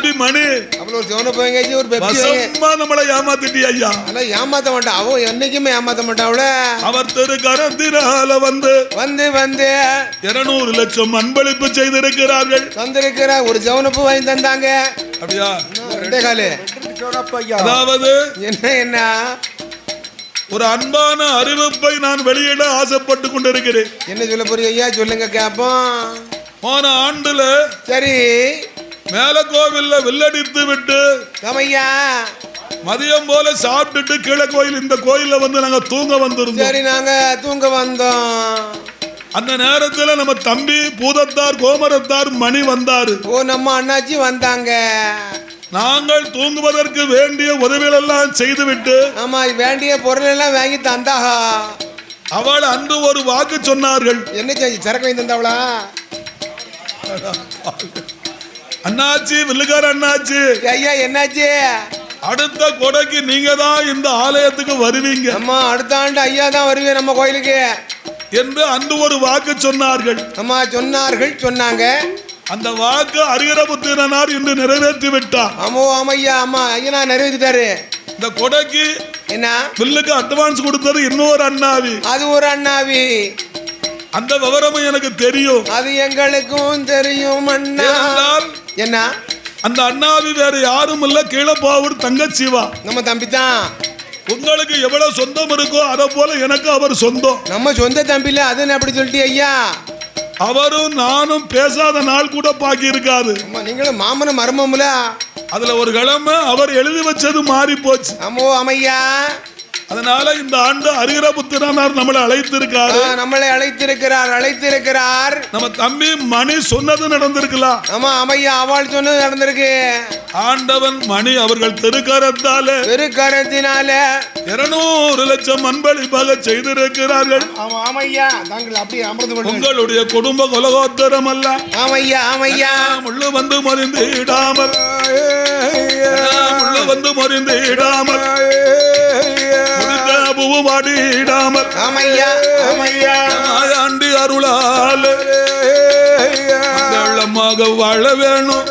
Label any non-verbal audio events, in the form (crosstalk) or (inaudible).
ஒரு சோன போயங்க ஒரு பெப்சி வைங்க வசமா நம்மளை ஏமாத்திட்டி ஐயா? அதெல்லாம் ஏமாத்த மாட்டான் அவன் என்னைக்குமே ஏமாத்த மாட்டான் அவர் திரு கரத்தினால வந்து வந்து வந்து இருநூறு லட்சம் அன்பளிப்பு செய்திருக்கிறார்கள். தந்திருக்கிற ஒரு சவுனப்பு வாங்கி தந்தாங்க. அப்படியா? ரெண்டே காலு. அதாவது என்ன என்ன? ஒரு அன்பான அறிவிப்பை நான் வெளியிட ஆசைப்பட்டு கொண்டிருக்கிறேன். என்ன சொல்ல போறீங்க ஐயா? சொல்லுங்க கேப்போம். போன ஆண்டுல சரி. மேல கோவில்ல வில்லடித்து விட்டு கமையா மதியம் போல சாப்பிட்டுட்டு கீழே கோயில் இந்த கோயில்ல வந்து நாங்க தூங்க வந்திருந்தோம். சரி நாங்க தூங்க வந்தோம். அந்த நேரத்துல நம்ம தம்பி பூதத்தார் கோமரத்தார் மணி வந்தாரு. ஓ நம்ம அண்ணாச்சி வந்தாங்க. நாங்கள் தூங்குவதற்கு வேண்டிய உதவிகள் எல்லாம் செய்துவிட்டு ஆமா வேண்டிய பொருள் எல்லாம் வாங்கி தந்தாஹா அவள் அன்று ஒரு வாக்கு சொன்னார்கள். என்ன சரக்கு வாங்கி தந்தாவளா? (laughs) அண்ணாச்சி வில்லுகார அண்ணாச்சி. ஐயா என்னாச்சு? அடுத்த கொடைக்கு நீங்க தான் இந்த ஆலயத்துக்கு வருவீங்க. அம்மா அடுத்த ஆண்டு ஐயா தான் வருவேன் நம்ம கோயிலுக்கு. என்று அன்று ஒரு வாக்கு சொன்னார்கள். அம்மா சொன்னார்கள் சொன்னாங்க. அந்த வாக்கு அரிகரபுத்திரனார் இன்று நிறைவேற்றி விட்டார். ஆமோ ஆமையா அம்மா ஐயா நிறைவேற்றிட்டாரு. இந்த கொடைக்கு என்ன? பில்லுக்கு அட்வான்ஸ் கொடுத்தது இன்னொரு அண்ணாவி. அது ஒரு அண்ணாவி. அந்த விவரமும் எனக்கு தெரியும். அது எங்களுக்கும் தெரியும் அண்ணா. என்ன? அந்த அண்ணாவி வேற யாரும் இல்ல கீழப்பாவூர் தங்கச்சிவா. நம்ம தம்பி தான் உங்களுக்கு எவ்வளவு சொந்தம் இருக்கோ அதை போல எனக்கு அவர் சொந்தம். நம்ம சொந்த தம்பில அது என்ன அப்படி சொல்லிட்டு ஐயா. அவரும் நானும் பேசாத நாள் கூட பாக்கி இருக்காது நீங்களும் மாமனும் மருமமுல. அதுல ஒரு கிழமை அவர் எழுதி வச்சது மாறி போச்சு அம்மோ அம்மையா. அதனால இந்த ஆண்டு அரிகரபுத்திரனார் நம்மளை அழைத்திருக்காரு. நம்மளை அழைத்திருக்கிறார் அழைத்திருக்கிறார். நம்ம தம்பி மணி சொன்னது நடந்திருக்கலாம் ஆமா அம்மையா அவள் சொன்னது நடந்திருக்கு. ஆண்டவன் மணி அவர்கள் திருக்கரத்தால பெருக்கரத்தினால இருநூறு லட்சம் அன்பளிப்பாக செய்திருக்கிறார்கள். ஆமா ஆமையா தாங்கள் அப்படியே அமர்ந்து உங்களுடைய குடும்ப குலகோத்தரம் அல்ல. ஆமையா ஆமையா. முள்ளு வந்து மறிந்து இடாமல். முள்ளு வந்து மறிந்து இடாமல். முடிந்த பூவு வாடி இடாமல் ஆமையா ஆமையா. ஆண்டி அருளால் வாழ வேணும்.